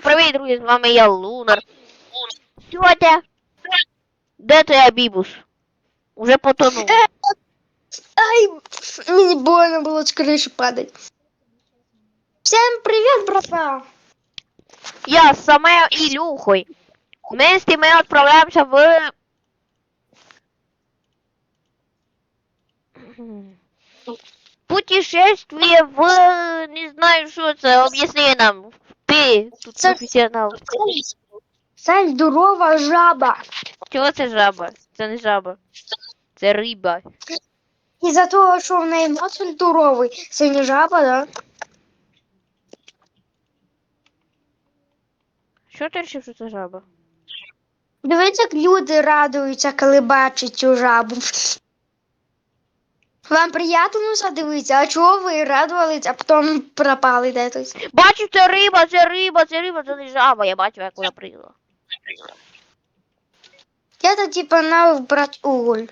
привіт, друзі, з вами я Лунар. Тьотя. Де твоя бібус? Уже потонув. Ай, мені больно було з криші падати. Всем привет, братва! Я з Самео і Люхой. Ми з тими відправляємося в... Путешествие в... Не знаю, що це, об'ясни нам. Ти тут Це- професіонал. Це здорова жаба. Чого це жаба? Це не жаба. Це риба. Із-за того, що в неї нос здоровий. Це не жаба, да? Що ти вирішив, що це жаба? Дивіться, як люди радуються, коли бачать цю жабу. Вам приємно задивитися, а чого ви радувались, а потім пропали десь? Бачу, це риба, це риба, це риба, це не жаба. Я бачу, як вона прийшла. Я то типа надо брать уголь.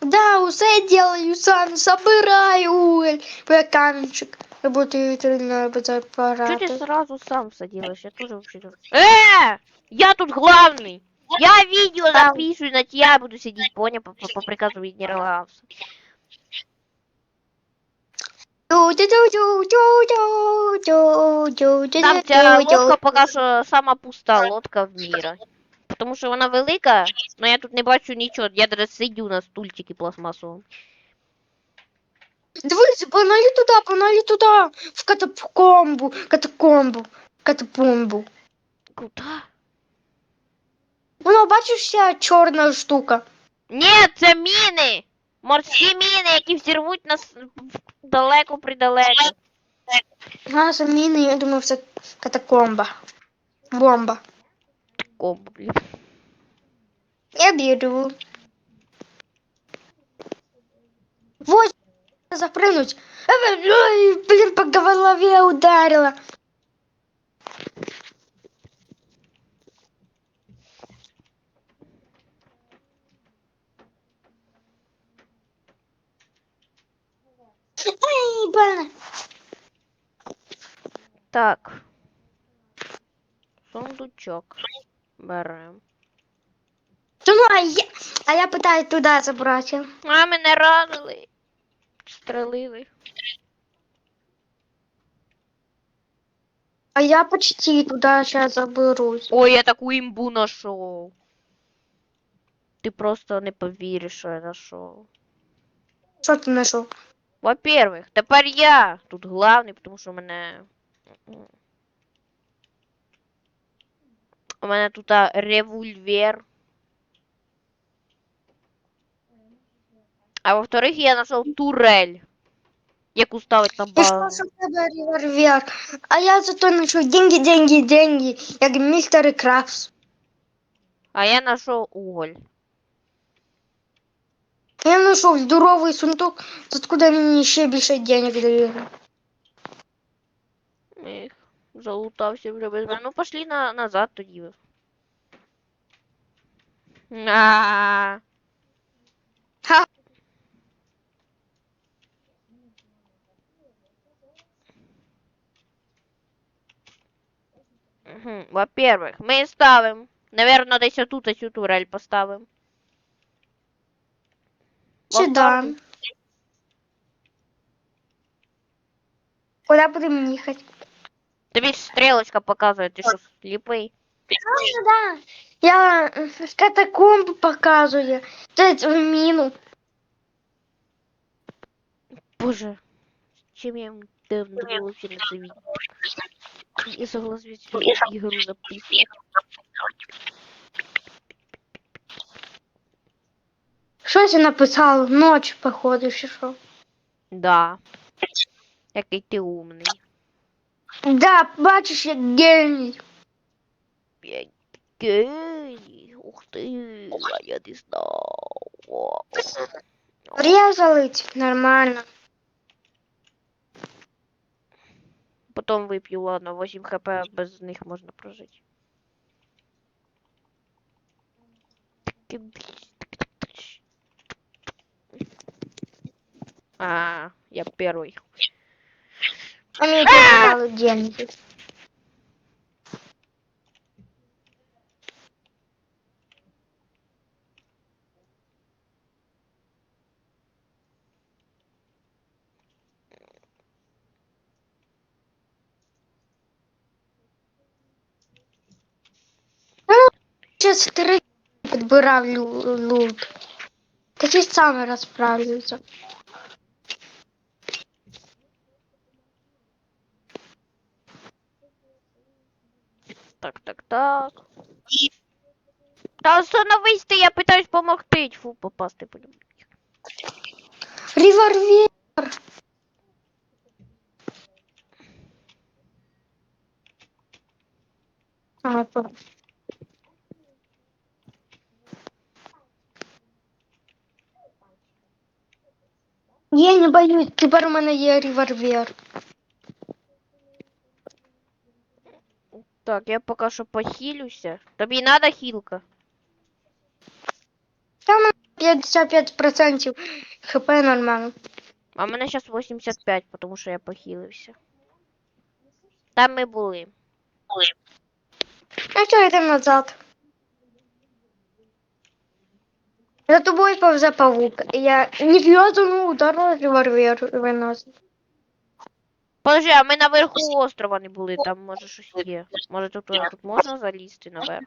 Да, усе делаю сам, собираю уголь. Я каменчик. Работаю ветеринарный Чого ти аппарат. сразу сам все делаешь? Я тоже вообще... Э! Я тут главный! Я видео Там. записываю, на тебя буду сидеть, понял, по, по, по приказу генерала Гауса. Там ця лодка пока що сама пуста лодка в міра. Тому що вона велика, але я тут не бачу нічого. Я даже сидю на стульчикі пластмасовому. Дивись, погнали туди, погнали туди. В катакомбу, катакомбу, катапомбу. Куда? Воно, бачиш, ця чорна штука. Ні, це міни! Морські міни, які взірвуть нас далеко придалеко. А, це міни, я думав, це катакомба. Бомба. Комбо, блін. Я беру. Вот, запрыгнуть. Ой, блин, по голове ударила. Ай, больно. Так. Сундучок. Берем. Ну, а я, а я пытаюсь туда забрать. А мене ранили. Стрелили. А я почти туда сейчас заберусь. Ой, я таку імбу нашов. Ти просто не повіриш, що я нашов. Что ты нашел? Во-первых, тепер я тут главний, тому що мене. У мене тут а, револьвер. А во-вторых, я знайшов турель. Яку ставить на что ж у тебя револьвер? А я зато нашел деньги, деньги, деньги. Як мистер Крафс. А я знайшов уголь. Я нашел здоровый сундук, откуда мне ще більше денег дали. Ех, залутався вже без мене. Ну пошли на, назад тоді. А. Ха. Во-первых, ми ставимо. Наверно, десь отут цю турель поставимо. Сюда. Куда будем ехать? Тобі ж стрілочка показує, ти що сліпий. А, да. Я э, в катакомбу показываю. Тут в мину. Боже, чим я їм давно було ще на це відео. Я согласен цю ігру Щось я написал. Ночь, походу, чи що. Да. Який ти умний. Да, бачиш, як геній. Я геній. Ух ти, а я не знав. О, Врезали, нормально. Потом вип'ю, ладно, 8 хп, без них можна прожити. А, я первый. А мне а! деньги. Ну, сейчас три підбирав лут. Такі саме розправлюються. Так, так, так. Та остановись ти, я питаюсь помогти. Фу, попасти по ньому. Револьвер. А, то. Я не боюсь, тепер у мене є револьвер. Так, я поки що похилюся. Тобі надо хілка? Там 55% хп нормально. А в мене зараз 85, тому що я похилився. Там ми були. А що йдемо назад? За тобою повзе павук. Я не в'язану ударила револьвер виносить. Подожди, а ми наверху острова не були, там може щось є. Може тут, тут можна залізти наверх?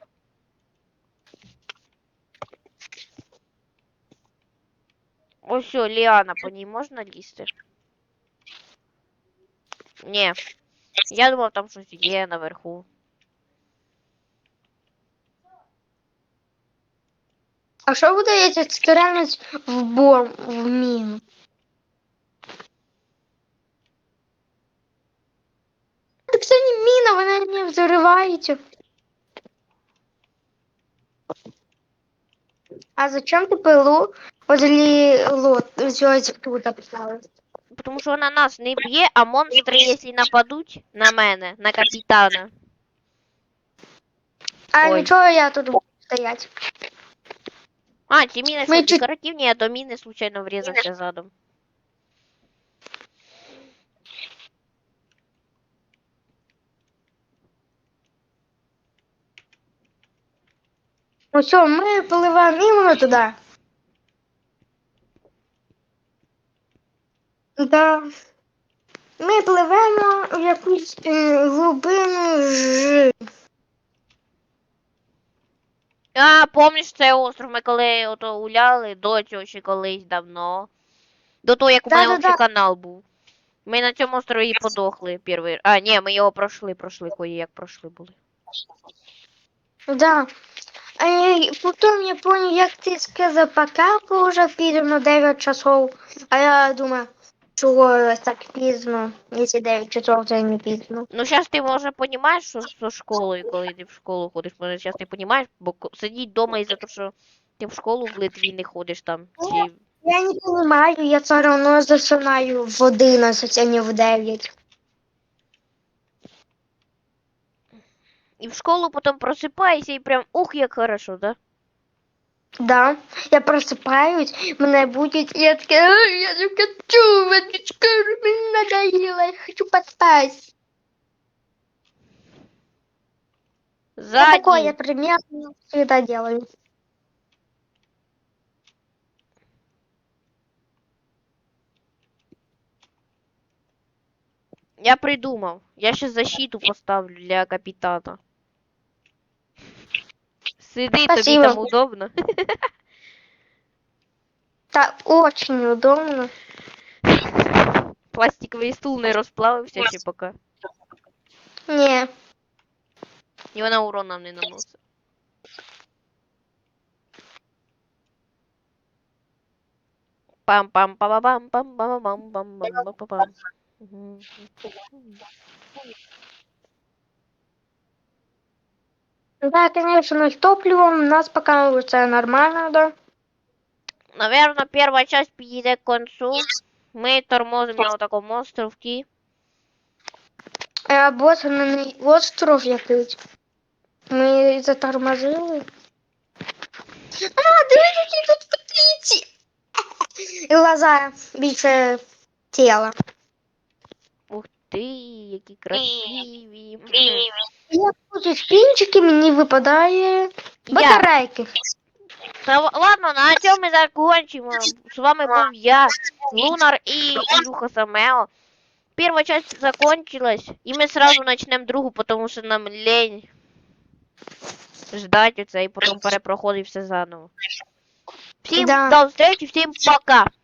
Ось Ліана, по ній можна лізти? Ні. Я думав, там щось є наверху. А що буде, якщо стрельнуть в бомб, в міну? Так це не не взривається. А зачем ти пилу возле лот, ось тут поставив? Тому що вона нас не б'є, а монстри, якщо нападуть на мене, на капітана. А Ой. нічого, я тут буду стоять. А, ці міни Ми чуть- декоративні, до міни случайно врізався задом. Ну що, ми пливемо іменно туди. Да. Ми пливемо в якусь е, глибину ж. А, помніш цей остров, ми коли ото гуляли до цього ще колись давно. До того, як у мене Да-да-да. канал був. Ми на цьому острові і подохли перший. А, ні, ми його пройшли, пройшли, кої як пройшли були. Да. Потім я понял, як ти сказав, пока вже підемо 9 часов. А я думаю, чого так пізно, якщо 9 часов це не пізно. Ну, зараз ти може понімаєш, що зі школою, коли ти в школу ходиш, може зараз не понімаєш, бо сидіть вдома із-за того, що ти в школу в Литві не ходиш там. Чи... Я не понимаю, я все равно засинаю в 11, а не в 9. І в школу потім просипаєшся і прям ух, як хорошо, да? Да, я просыпаюсь, мене будуть, і я така, «Ай, я не хочу, водичка, мені надоело, я хочу поспать. Я такое я Задній. примерно всегда делаю. Я придумав. Я ще защиту поставлю для капітана. Сиди, тобі Спасибо. там удобно. Так, очень удобно. Пластиковий стул не розплавився ще поки. Не, І вона урон нам не наносить. пам пам па пам пам пам пам пам пам пам пам да, конечно, с топливом у нас пока все нормально, да. Наверно, перша часть підійде к концу. Ми тормозимо на такому островці. А босаний остров якийсь. Ми затормозили. А, дивись, які тут птиці. Глаза більше тіла. Ти, які красиві. Я хочу спінчики, мені випадає батарейки. Та ладно, на цьому ми закончимо. З вами був я, Лунар і Ілюха Самео. Перша часть закончилась, і ми сразу начнем другу, потому що нам лень. ждать оце і потім перепроходить все заново. Всім Да. до зустрічі, всім пока!